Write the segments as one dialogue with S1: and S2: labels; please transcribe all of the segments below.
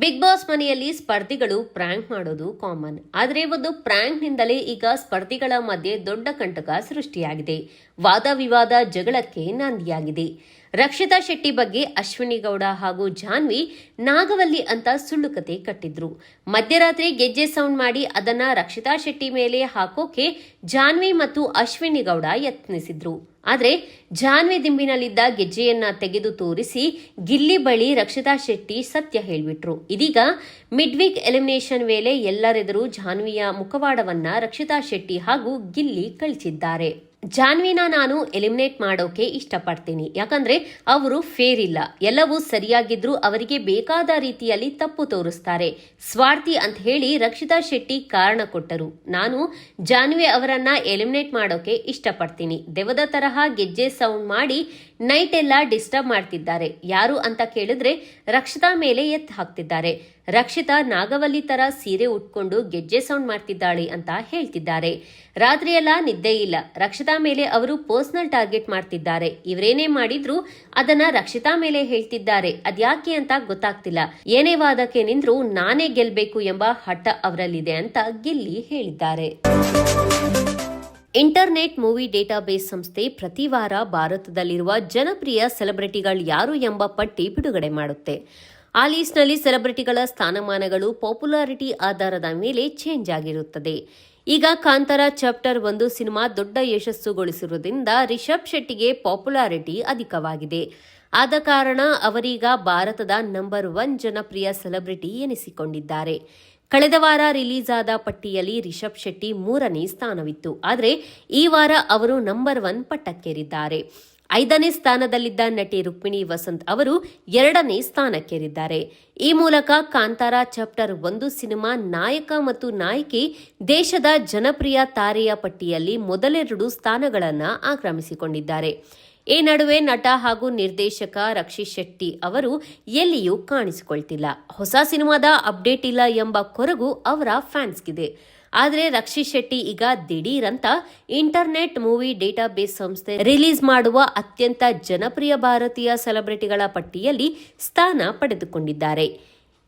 S1: Big boss ಮನೆಯಲ್ಲಿ ಸ್ಪರ್ಧಿಗಳು prank ಮಾಡೋದು ಕಾಮನ್. ಆದರೆ ಒಂದು ಪ್ರ್ಯಾಂಕ್ನಿಂದಲೇ ಈಗ ಸ್ಪರ್ಧಿಗಳ ಮಧ್ಯೆ ದೊಡ್ಡ ಕಂಟಕ ಸೃಷ್ಟಿಯಾಗಿದೆ. ವಾದ ವಿವಾದ ಜಗಳಕ್ಕೆ ನಾಂದಿಯಾಗಿದೆ. ರಕ್ಷಿತಾ ಶೆಟ್ಟಿ ಬಗ್ಗೆ ಅಶ್ವಿನಿ ಗೌಡ ಹಾಗೂ ಜಾನ್ವಿ ನಾಗವಲ್ಲಿ ಅಂತ ಸುಳ್ಳು ಕತೆ ಕಟ್ಟಿದ್ರು. ಮಧ್ಯರಾತ್ರಿ ಗೆಜ್ಜೆ ಸೌಂಡ್ ಮಾಡಿ ಅದನ್ನ ರಕ್ಷಿತಾ ಶೆಟ್ಟಿ ಮೇಲೆ ಹಾಕೋಕೆ ಜಾನ್ವಿ ಮತ್ತು ಅಶ್ವಿನಿ ಗೌಡ ಯತ್ನಿಸಿದ್ರು. ಆದರೆ ಜಾನ್ವಿ ದಿಂಬಿನಲ್ಲಿದ್ದ ಗೆಜ್ಜೆಯನ್ನ ತೆಗೆದು ತೋರಿಸಿ ಗಿಲ್ಲಿ ಬಳಿ ರಕ್ಷಿತಾ ಶೆಟ್ಟಿ ಸತ್ಯ ಹೇಳಿಬಿಟ್ರು. ಇದೀಗ ಮಿಡ್ ವೀಕ್ ಎಲಿಮಿನೇಷನ್ ವೇಳೆ ಎಲ್ಲರೆದುರು ಜಾನ್ವಿಯ ಮುಖವಾಡವನ್ನ ರಕ್ಷಿತಾ ಶೆಟ್ಟಿ ಹಾಗೂ ಗಿಲ್ಲಿ ಕಳಿಸಿದ್ದಾರೆ ಜಾನ್ವಿನ ನಾನು ಎಲಿಮಿನೇಟ್ ಮಾಡೋಕೆ ಇಷ್ಟಪಡ್ತೀನಿ. ಯಾಕಂದ್ರೆ ಅವರು ಫೇರ್ ಇಲ್ಲ. ಎಲ್ಲವೂ ಸರಿಯಾಗಿದ್ರು ಅವರಿಗೆ ಬೇಕಾದ ರೀತಿಯಲ್ಲಿ ತಪ್ಪು ತೋರಿಸ್ತಾರೆ. ಸ್ವಾರ್ಥಿ ಅಂತ ಹೇಳಿ ರಕ್ಷಿತಾ ಶೆಟ್ಟಿ ಕಾರಣ ಕೊಟ್ಟರು. ನಾನು ಜಾನ್ವಿ ಅವರನ್ನ ಎಲಿಮಿನೇಟ್ ಮಾಡೋಕೆ ಇಷ್ಟಪಡ್ತೀನಿ. ದೆವದ ತರಹ ಗೆಜ್ಜೆ ಸೌಂಡ್ ಮಾಡಿ ನೈಟ್ ಎಲ್ಲ ಡಿಸ್ಟರ್ಬ್ ಮಾಡ್ತಿದ್ದಾರೆ. ಯಾರು ಅಂತ ಕೇಳಿದ್ರೆ ರಕ್ಷಿತಾ ಮೇಲೆ ಎತ್ತು ಹಾಕ್ತಿದ್ದಾರೆ. ರಕ್ಷಿತಾ ನಾಗವಲ್ಲಿ ತರ ಸೀರೆ ಉಟ್ಕೊಂಡು ಗೆಜ್ಜೆ ಸೌಂಡ್ ಮಾಡ್ತಿದ್ದಾಳೆ ಅಂತ ಹೇಳ್ತಿದ್ದಾರೆ. ರಾತ್ರಿಯೆಲ್ಲ ನಿದ್ದೆ ಇಲ್ಲ. ರಕ್ಷಿತಾ ಮೇಲೆ ಅವರು ಪರ್ಸನಲ್ ಟಾರ್ಗೆಟ್ ಮಾಡ್ತಿದ್ದಾರೆ. ಇವರೇನೇ ಮಾಡಿದ್ರು ಅದನ್ನ ರಕ್ಷಿತಾ ಮೇಲೆ ಹೇಳ್ತಿದ್ದಾರೆ. ಅದ್ಯಾಕೆ ಅಂತ ಗೊತ್ತಾಗ್ತಿಲ್ಲ. ಏನೇ ವಾದಕ್ಕೆ ನಿಂದ್ರು ನಾನೇ ಗೆಲ್ಬೇಕು ಎಂಬ ಹಠ ಅವರಲ್ಲಿದೆ ಅಂತ ಗಿಲ್ಲಿ ಹೇಳಿದ್ದಾರೆ. ಇಂಟರ್ನೆಟ್ ಮೂವಿ ಡೇಟಾಬೇಸ್ ಸಂಸ್ಥೆ ಪ್ರತಿ ವಾರ ಭಾರತದಲ್ಲಿರುವ ಜನಪ್ರಿಯ ಸೆಲೆಬ್ರಿಟಿಗಳು ಯಾರು ಎಂಬ ಪಟ್ಟಿ ಬಿಡುಗಡೆ ಮಾಡುತ್ತೆ. ಆ ಲಿಸ್ಟ್ನಲ್ಲಿ ಸೆಲೆಬ್ರಿಟಿಗಳ ಸ್ಥಾನಮಾನಗಳು, ಪಾಪ್ಯುಲಾರಿಟಿ ಆಧಾರದ ಮೇಲೆ ಚೇಂಜ್ ಆಗಿರುತ್ತದೆ. ಈಗ ಕಾಂತಾರ ಚಾಪ್ಟರ್ ಒಂದು ಸಿನಿಮಾ ದೊಡ್ಡ ಯಶಸ್ಸುಗೊಳಿಸಿರುವುದರಿಂದ ರಿಷಬ್ ಶೆಟ್ಟಿಗೆ ಪಾಪ್ಯುಲಾರಿಟಿ ಅಧಿಕವಾಗಿದೆ. ಆದ ಕಾರಣ ಅವರೀಗ ಭಾರತದ ನಂಬರ್ ಒನ್ ಜನಪ್ರಿಯ ಸೆಲೆಬ್ರಿಟಿ ಎನಿಸಿಕೊಂಡಿದ್ದಾರೆ. ಕಳೆದ ವಾರ ರಿಲೀಸ್ ಆದ ಪಟ್ಟಿಯಲ್ಲಿ ರಿಷಬ್ ಶೆಟ್ಟಿ ಮೂರನೇ ಸ್ಥಾನವಿತ್ತು. ಆದರೆ ಈ ವಾರ ಅವರು ನಂಬರ್ ಒನ್ ಪಟ್ಟಕ್ಕೇರಿದ್ದಾರೆ. ಐದನೇ ಸ್ಥಾನದಲ್ಲಿದ್ದ ನಟಿ ರುಕ್ಮಿಣಿ ವಸಂತ್ ಅವರು ಎರಡನೇ ಸ್ಥಾನಕ್ಕೇರಿದ್ದಾರೆ. ಈ ಮೂಲಕ ಕಾಂತಾರ ಚಾಪ್ಟರ್ ಒಂದು ಸಿನಿಮಾ ನಾಯಕ ಮತ್ತು ನಾಯಕಿ ದೇಶದ ಜನಪ್ರಿಯ ತಾರೆಯ ಪಟ್ಟಿಯಲ್ಲಿ ಮೊದಲೆರಡು ಸ್ಥಾನಗಳನ್ನು ಆಕ್ರಮಿಸಿಕೊಂಡಿದ್ದಾರೆ. ಈ ನಡುವೆ ನಟ ಹಾಗೂ ನಿರ್ದೇಶಕ ರಕ್ಷಿತ್ ಶೆಟ್ಟಿ ಅವರು ಎಲ್ಲಿಯೂ ಕಾಣಿಸಿಕೊಳ್ತಿಲ್ಲ. ಹೊಸ ಸಿನಿಮಾದ ಅಪ್ಡೇಟ್ ಇಲ್ಲ ಎಂಬ ಕೊರಗು ಅವರ ಫ್ಯಾನ್ಸ್ಗಿದೆ. ಆದರೆ ರಕ್ಷಿತ್ ಶೆಟ್ಟಿ ಈಗ ದಿಢೀರಂತ ಇಂಟರ್ನೆಟ್ ಮೂವಿ ಡೇಟಾಬೇಸ್ ಸಂಸ್ಥೆ ರಿಲೀಸ್ ಮಾಡುವ ಅತ್ಯಂತ ಜನಪ್ರಿಯ ಭಾರತೀಯ ಸೆಲೆಬ್ರಿಟಿಗಳ ಪಟ್ಟಿಯಲ್ಲಿ ಸ್ಥಾನ ಪಡೆದುಕೊಂಡಿದ್ದಾರೆ.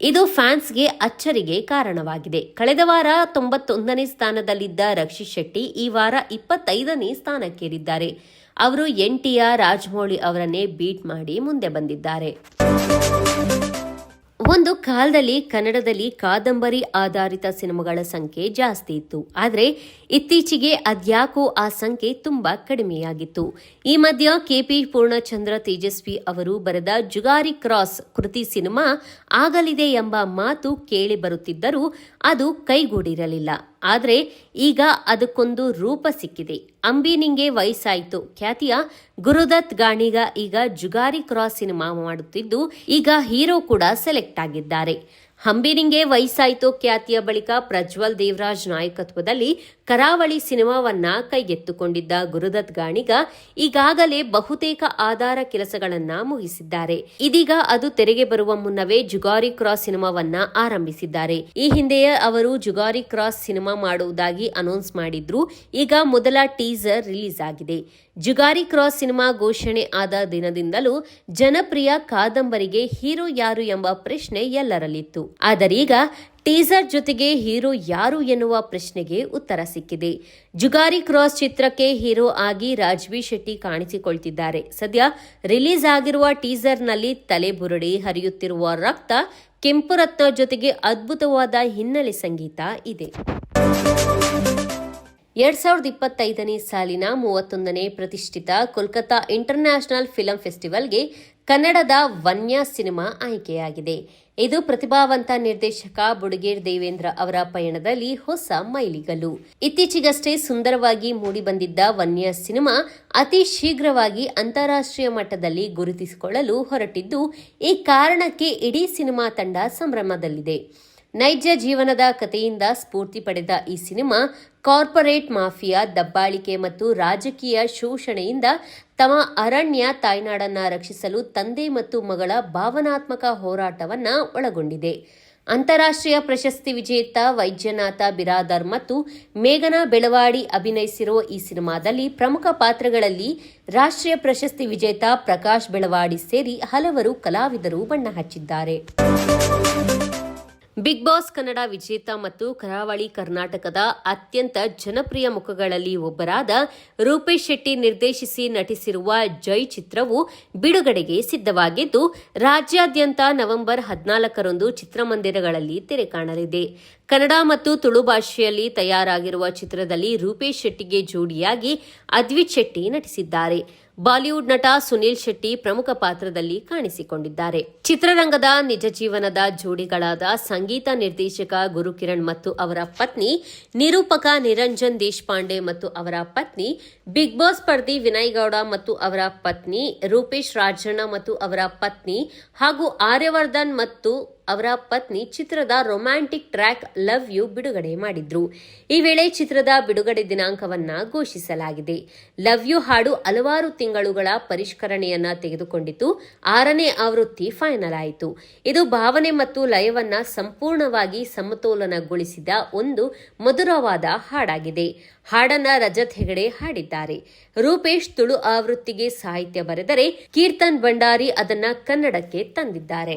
S1: ಇದು ಫ್ಯಾನ್ಸ್ಗೆ ಅಚ್ಚರಿಗೆ ಕಾರಣವಾಗಿದೆ. ಕಳೆದ ವಾರ ತೊಂಬತ್ತೊಂದನೇ ಸ್ಥಾನದಲ್ಲಿದ್ದ ರಕ್ಷಿತ್ ಶೆಟ್ಟಿ ಈ ವಾರ ಇಪ್ಪತ್ತೈದನೇ ಸ್ಥಾನಕ್ಕೇರಿದ್ದಾರೆ. ಅವರು ಎನ್ ಟಿ ಆರ್ ರಾಜಮೌಳಿ ಅವರನ್ನೇ ಬೀಟ್ ಮಾಡಿ ಮುಂದೆ ಬಂದಿದ್ದಾರೆ. ಒಂದು ಕಾಲದಲ್ಲಿ ಕನ್ನಡದಲ್ಲಿ ಕಾದಂಬರಿ ಆಧಾರಿತ ಸಿನಿಮಾಗಳ ಸಂಖ್ಯೆ ಜಾಸ್ತಿ ಇತ್ತು. ಆದರೆ ಇತ್ತೀಚೆಗೆ ಅದ್ಯಾಕೋ ಆ ಸಂಖ್ಯೆ ತುಂಬಾ ಕಡಿಮೆಯಾಗಿತ್ತು. ಈ ಮಧ್ಯ ಕೆಪಿ ಪೂರ್ಣಚಂದ್ರ ತೇಜಸ್ವಿ ಅವರು ಬರೆದ ಜುಗಾರಿ ಕ್ರಾಸ್ ಕೃತಿ ಸಿನಿಮಾ ಆಗಲಿದೆ ಎಂಬ ಮಾತು ಕೇಳಿ ಬರುತ್ತಿದ್ದರೂ ಅದು ಕೈಗೂಡಿರಲಿಲ್ಲ. ಆದರೆ ಈಗ ಅದಕ್ಕೊಂದು ರೂಪ ಸಿಕ್ಕಿದೆ. ಅಂಬಿ ನಿಂಗೆ ವಯಸ್ಸಾಯಿತು. ಖ್ಯಾತಿಯ ಗುರುದತ್ ಗಾಣಿಗ ಈಗ ಜುಗಾರಿ ಕ್ರಾಸ್ ಸಿನಿಮಾ ಮಾಡುತ್ತಿದ್ದು ಈಗ ಹೀರೋ ಕೂಡ ಸೆಲೆಕ್ಟ್ ಆಗಿದ್ದಾರೆ. ಹಂಬಿನಿಂಗೆ ವಯಸ್ಸಾಯಿತು ಖ್ಯಾತಿಯ ಬಳಿಕ ಪ್ರಜ್ವಲ್ ದೇವರಾಜ್ ನಾಯಕತ್ವದಲ್ಲಿ ಕರಾವಳಿ ಸಿನಿಮಾವನ್ನ ಕೈಗೆತ್ತುಕೊಂಡಿದ್ದ ಗುರುದತ್ ಗಾಣಿಗ ಈಗಾಗಲೇ ಬಹುತೇಕ ಆಧಾರ ಕೆಲಸಗಳನ್ನ ಮುಗಿಸಿದ್ದಾರೆ. ಇದೀಗ ಅದು ತೆರೆಗೆ ಬರುವ ಮುನ್ನವೇ ಜುಗಾರಿ ಕ್ರಾಸ್ ಸಿನಿಮಾವನ್ನ ಆರಂಭಿಸಿದ್ದಾರೆ. ಈ ಹಿಂದೆಯೇ ಅವರು ಜುಗಾರಿ ಕ್ರಾಸ್ ಸಿನಿಮಾ ಮಾಡುವುದಾಗಿ ಅನೌನ್ಸ್ ಮಾಡಿದ್ರು. ಈಗ ಮೊದಲ ಟೀಸರ್ ರಿಲೀಸ್ ಆಗಿದೆ. ಜುಗಾರಿ ಕ್ರಾಸ್ ಸಿನಿಮಾ ಘೋಷಣೆ ಆದ ದಿನದಿಂದಲೂ ಜನಪ್ರಿಯ ಕಾದಂಬರಿಗೆ ಹೀರೋ ಯಾರು ಎಂಬ ಪ್ರಶ್ನೆ ಎಲ್ಲರಲ್ಲಿತ್ತು. ಆದರೀಗ ಟೀಸರ್ ಜೊತೆಗೆ ಹೀರೋ ಯಾರು ಎನ್ನುವ ಪ್ರಶ್ನೆಗೆ ಉತ್ತರ ಸಿಕ್ಕಿದೆ. ಜುಗಾರಿ ಕ್ರಾಸ್ ಚಿತ್ರಕ್ಕೆ ಹೀರೋ ಆಗಿ ರಾಜ್ವಿ ಶೆಟ್ಟಿ ಕಾಣಿಸಿಕೊಳ್ತಿದ್ದಾರೆ. ಸದ್ಯ ರಿಲೀಸ್ ಆಗಿರುವ ಟೀಸರ್ನಲ್ಲಿ ತಲೆಬುರುಡೆ ಹರಿಯುತ್ತಿರುವ ರಕ್ತ ಕೆಂಪು ರತ್ನ ಜೊತೆಗೆ ಅದ್ಭುತವಾದ ಹಿನ್ನೆಲೆ ಸಂಗೀತ ಇದೆ. ಎರಡ್ ಸಾವಿರದ ಇಪ್ಪತ್ತೈದನೇ ಸಾಲಿನ ಮೂವತ್ತೊಂದನೇ ಪ್ರತಿಷ್ಠಿತ ಕೋಲ್ಕತಾ ಇಂಟರ್ನ್ಯಾಷನಲ್ ಫಿಲಂ ಫೆಸ್ಟಿವಲ್ಗೆ ಕನ್ನಡದ ವನ್ಯ ಸಿನಿಮಾ ಆಯ್ಕೆಯಾಗಿದೆ. ಇದು ಪ್ರತಿಭಾವಂತ ನಿರ್ದೇಶಕ ಬುಡಗೇರ್ ದೇವೇಂದ್ರ ಅವರ ಪಯಣದಲ್ಲಿ ಹೊಸ ಮೈಲಿಗಲ್ಲು. ಇತ್ತೀಚೆಗಷ್ಟೇ ಸುಂದರವಾಗಿ ಮೂಡಿಬಂದಿದ್ದ ವನ್ಯ ಸಿನಿಮಾ ಅತಿ ಶೀಘ್ರವಾಗಿ ಅಂತಾರಾಷ್ಟ್ರೀಯ ಮಟ್ಟದಲ್ಲಿ ಗುರುತಿಸಿಕೊಳ್ಳಲು ಹೊರಟಿದ್ದು, ಈ ಕಾರಣಕ್ಕೆ ಇಡೀ ಸಿನಿಮಾ ತಂಡ ಸಂಭ್ರಮದಲ್ಲಿದೆ. ನೈಜ ಜೀವನದ ಕಥೆಯಿಂದ ಸ್ಫೂರ್ತಿ ಪಡೆದ ಈ ಸಿನಿಮಾ, ಕಾರ್ಪೊರೇಟ್ ಮಾಫಿಯಾ ದಬ್ಬಾಳಿಕೆ ಮತ್ತು ರಾಜಕೀಯ ಶೋಷಣೆಯಿಂದ ತಮ್ಮ ಅರಣ್ಯ ತಾಯ್ನಾಡನ್ನ ರಕ್ಷಿಸಲು ತಂದೆ ಮತ್ತು ಮಗಳ ಭಾವನಾತ್ಮಕ ಹೋರಾಟವನ್ನ ಒಳಗೊಂಡಿದೆ. ಅಂತಾರಾಷ್ಟ್ರೀಯ ಪ್ರಶಸ್ತಿ ವಿಜೇತ ವೈದ್ಯನಾಥ ಬಿರಾದರ್ ಮತ್ತು ಮೇಘನಾ ಬೆಳವಾಡಿ ಅಭಿನಯಿಸಿರುವ ಈ ಸಿನಿಮಾದಲ್ಲಿ ಪ್ರಮುಖ ಪಾತ್ರಗಳಲ್ಲಿ ರಾಷ್ಟ್ರೀಯ ಪ್ರಶಸ್ತಿ ವಿಜೇತ ಪ್ರಕಾಶ್ ಬೆಳವಾಡಿ ಸೇರಿ ಹಲವರು ಕಲಾವಿದರು ಬಣ್ಣ ಹಚ್ಚಿದ್ದಾರೆ. ಬಿಗ್ ಬಾಸ್ ಕನ್ನಡ ವಿಜೇತ ಮತ್ತು ಕರಾವಳಿ ಕರ್ನಾಟಕದ ಅತ್ಯಂತ ಜನಪ್ರಿಯ ಮುಖಗಳಲ್ಲಿ ಒಬ್ಬರಾದ ರೂಪೇಶ್ ಶೆಟ್ಟಿ ನಿರ್ದೇಶಿಸಿ ನಟಿಸಿರುವ ಜೈ ಚಿತ್ರವು ಬಿಡುಗಡೆಗೆ ಸಿದ್ಧವಾಗಿದ್ದು, ರಾಜ್ಯಾದ್ಯಂತ ನವೆಂಬರ್ ಹದಿನಾಲ್ಕರಂದು ಚಿತ್ರಮಂದಿರಗಳಲ್ಲಿ ತೆರೆ ಕಾಣಲಿದೆ. ಕನ್ನಡ ಮತ್ತು ತುಳು ಭಾಷೆಯಲ್ಲಿ ತಯಾರಾಗಿರುವ ಚಿತ್ರದಲ್ಲಿ ರೂಪೇಶ್ ಶೆಟ್ಟಿಗೆ ಜೋಡಿಯಾಗಿ ಅದ್ವಿತ್ ಶೆಟ್ಟಿ ನಟಿಸಿದ್ದಾರೆ. ಬಾಲಿವುಡ್ ನಟ ಸುನೀಲ್ ಶೆಟ್ಟಿ ಪ್ರಮುಖ ಪಾತ್ರದಲ್ಲಿ ಕಾಣಿಸಿಕೊಂಡಿದ್ದಾರೆ. ಚಿತ್ರರಂಗದ ನಿಜ ಜೀವನದ ಜೋಡಿಗಳಾದ ಸಂಗೀತ ನಿರ್ದೇಶಕ ಗುರುಕಿರಣ್ ಮತ್ತು ಅವರ ಪತ್ನಿ ನಿರೂಪಕ ನಿರಂಜನ್ ದೇಶಪಾಂಡೆ ಮತ್ತು ಅವರ ಪತ್ನಿ ಬಿಗ್ ಬಾಸ್ ಸ್ಪರ್ಧಿ ವಿನಯ್ ಗೌಡ ಮತ್ತು ಅವರ ಪತ್ನಿ ರೂಪೇಶ್ ರಾಜಣ್ಣ ಮತ್ತು ಅವರ ಪತ್ನಿ ಹಾಗೂ ಆರ್ಯವರ್ಧನ್ ಮತ್ತು ಅವರ ಪತ್ನಿ ಚಿತ್ರದ ರೊಮ್ಯಾಂಟಿಕ್ ಟ್ರ್ಯಾಕ್ ಲವ್ ಯು ಬಿಡುಗಡೆ ಮಾಡಿದ್ರು. ಈ ವೇಳೆ ಚಿತ್ರದ ಬಿಡುಗಡೆ ದಿನಾಂಕವನ್ನ ಘೋಷಿಸಲಾಗಿದೆ. ಲವ್ ಯು ಹಾಡು ಹಲವಾರು ತಿಂಗಳುಗಳ ಪರಿಷ್ಕರಣೆಯನ್ನ ತೆಗೆದುಕೊಂಡಿತು. ಆರನೇ ಆವೃತ್ತಿ ಫೈನಲ್ ಆಯಿತು. ಇದು ಭಾವನೆ ಮತ್ತು ಲಯವನ್ನ ಸಂಪೂರ್ಣವಾಗಿ ಸಮತೋಲನಗೊಳಿಸಿದ ಒಂದು ಮಧುರವಾದ ಹಾಡಾಗಿದೆ. ಹಾಡನ್ನ ರಜತ್ ಹೆಗಡೆ ಹಾಡಿದ್ದಾರೆ. ರೂಪೇಶ್ ತುಳು ಆವೃತ್ತಿಗೆ ಸಾಹಿತ್ಯ ಬರೆದರೆ ಕೀರ್ತನ್ ಭಂಡಾರಿ ಅದನ್ನ ಕನ್ನಡಕ್ಕೆ ತಂದಿದ್ದಾರೆ.